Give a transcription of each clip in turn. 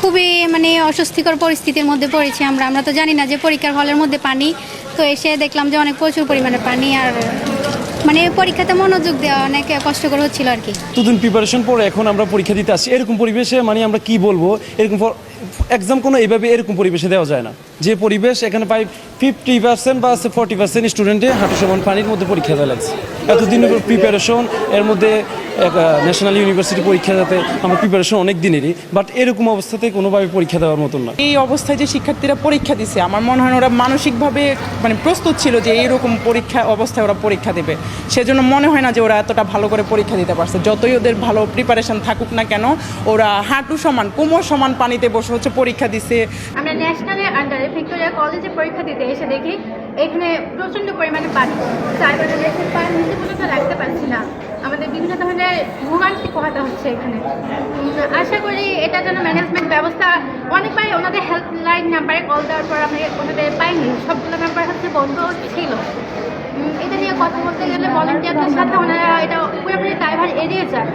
খুবই মানে অস্বস্তিকর পরিস্থিতির মধ্যে পড়েছি আমরা। আমরা তো জানি না যে পরীক্ষার হলের মধ্যে পানি, তো এসে দেখলাম যে অনেক প্রচুর পরিমাণে পানি আর মানে পরীক্ষাতে মনোযোগ দেওয়া অনেক কষ্টকর হচ্ছিল আর কি। দুদিন প্রিপারেশন পরে এখন আমরা পরীক্ষা দিতে আসি এরকম পরিবেশে মানে আমরা কি বলব? এরকম এক্সাম কোনো এইভাবে এরকম পরিবেশে দেওয়া যায় না। যে পরিবেশ এখানে প্রায় ফিফটি পার্সেন্ট বা ফোর্টি পার্সেন্ট স্টুডেন্টে হাঁটু সমান পানির মধ্যে পরীক্ষা দেওয়া লাগছে। এতদিন প্রিপারেশন এর মধ্যে ন্যাশনাল ইউনিভার্সিটি পরীক্ষা যাতে আমার প্রিপারেশন অনেক দিনেরই বাট এরকম অবস্থাতে কোনোভাবে পরীক্ষা দেওয়ার মতন না। এই অবস্থায় যে শিক্ষার্থীরা পরীক্ষা দিছে, আমার মনে হয় ওরা মানসিকভাবে মানে প্রস্তুত ছিল যে এইরকম পরীক্ষা অবস্থায় ওরা পরীক্ষা দেবে। সেজন্য মনে হয় না যে ওরা এতটা ভালো করে পরীক্ষা দিতে পারছে। যতই ওদের ভালো প্রিপারেশন থাকুক না কেন, ওরা হাঁটু সমান, কোমর সমান পানিতে বসে হচ্ছে পরীক্ষা দিছে। আমরা ন্যাশনালের আন্ডারে ভিক্টোরিয়া কলেজে পরীক্ষা দিতে এসে দেখি এখানে প্রচণ্ড পরিমাণে পানি। চারপাশে দেখে পানি নিচে পর্যন্ত রাখতে পারছি না। আমাদের বিভিন্ন ধরনের ভোগান্তি পোহাতে হচ্ছে এখানে। আশা করি এটা যেন ম্যানেজমেন্ট ব্যবস্থা অনেকবার ওনাদের হেল্পলাইন নাম্বারে কল দেওয়ার পর আমরা ওনাদের পাইনি। সবগুলো নাম্বার হচ্ছে বন্ধ ছিল। এটা নিয়ে কথা বলতে গেলে ভলেন্টিয়ারদের সাথে ওনারা এটা পুরোপুরি ড্রাইভার এড়িয়ে যায়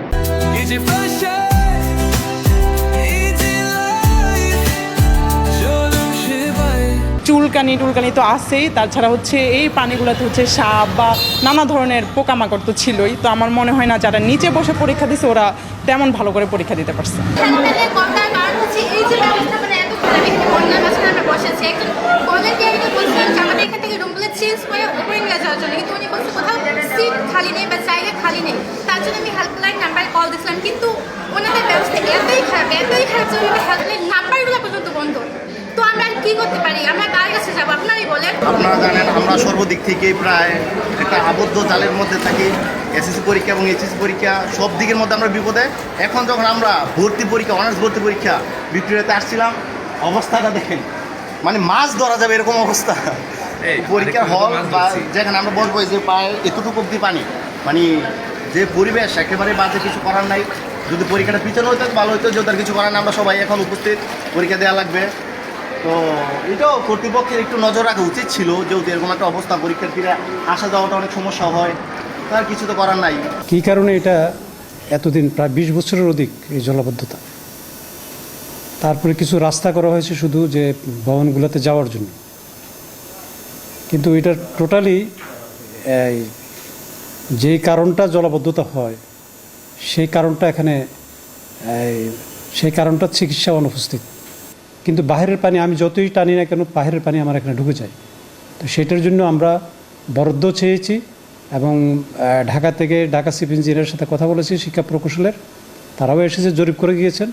চুলকানি টুলকানি তো আছেই। তাছাড়া হচ্ছে এই পানিগুলোতে হচ্ছে সাপ বা নানা ধরনের পোকামাকড় তো ছিলই। তো আমার মনে হয় না যারা নিচে বসে পরীক্ষা দিছে, ওরা তেমন ভালো করে পরীক্ষা দিতে পারছে। সিট খালি নেই বা জায়গা খালি নেই। তার জন্য আমি হেল্পলাইন নাম্বারে কল দিয়েছিলাম কিন্তু ওনাদের ব্যবস্থা এতই খারাপ এতই খারাপ যে হেল্পলাইন নাম্বারগুলো পর্যন্ত বন্ধ। করতে পারি? আমরা কার কাছে যাব? আপনারাই বলেন। আপনারা জানেন আমরা সর্বদিক থেকে প্রায় একটা আবদ্ধ জালের মধ্যে থাকি। এসএসসি পরীক্ষা এবং এইচএসসি পরীক্ষা সব দিকের মধ্যে আমরা বিপদে। এখন যখন আমরা ভর্তি পরীক্ষা অনার্স ভর্তি পরীক্ষা ভিক্টোরিয়াতে আসছিলাম অবস্থাটা দেখেন। মানে মাছ ধরা যাবে এরকম অবস্থা। পরীক্ষা হল বা যেখানে আমরা বসবো এই যে পায়ে এতটুকু অব্দি পানি। মানে যে পরিবেশ একেবারে বাজে কিছু করার নাই। যদি পরীক্ষাটা পিছনে হইতো ভালো হইতো যে তার কিছু করার নাই আমরা সবাই এখন উপস্থিত। পরীক্ষা দেওয়া লাগবে। তো এটাও কর্তৃপক্ষের একটু নজর রাখা উচিত ছিল, যেহেতু এরকম একটা অবস্থা, পরীক্ষার্থীরা আসা যাওয়াটা অনেক সমস্যা হয়, তার কিছু তো করার নাই। কী কারণে এটা এতদিন, প্রায় বিশ বছরের অধিক এই জলাবদ্ধতা? তারপরে কিছু রাস্তা করা হয়েছে শুধু যে ভবনগুলোতে যাওয়ার জন্য। কিন্তু এটা টোটালি যেই কারণটা জলাবদ্ধতা হয়, সেই কারণটা এখানে সেই কারণটা চিকিৎসা অনুপস্থিত। কিন্তু বাহিরের পানি আমি যতই টানি না কেন, বাহিরের পানি আমার এখানে ঢুকে যায়। তো সেটার জন্য আমরা বরাদ্দ চেয়েছি এবং ঢাকা থেকে ঢাকা চিফ ইঞ্জিনিয়ারের সাথে কথা বলেছি শিক্ষা প্রকৌশলের। তারাও এসেছে, জরিপ করে গিয়েছেন।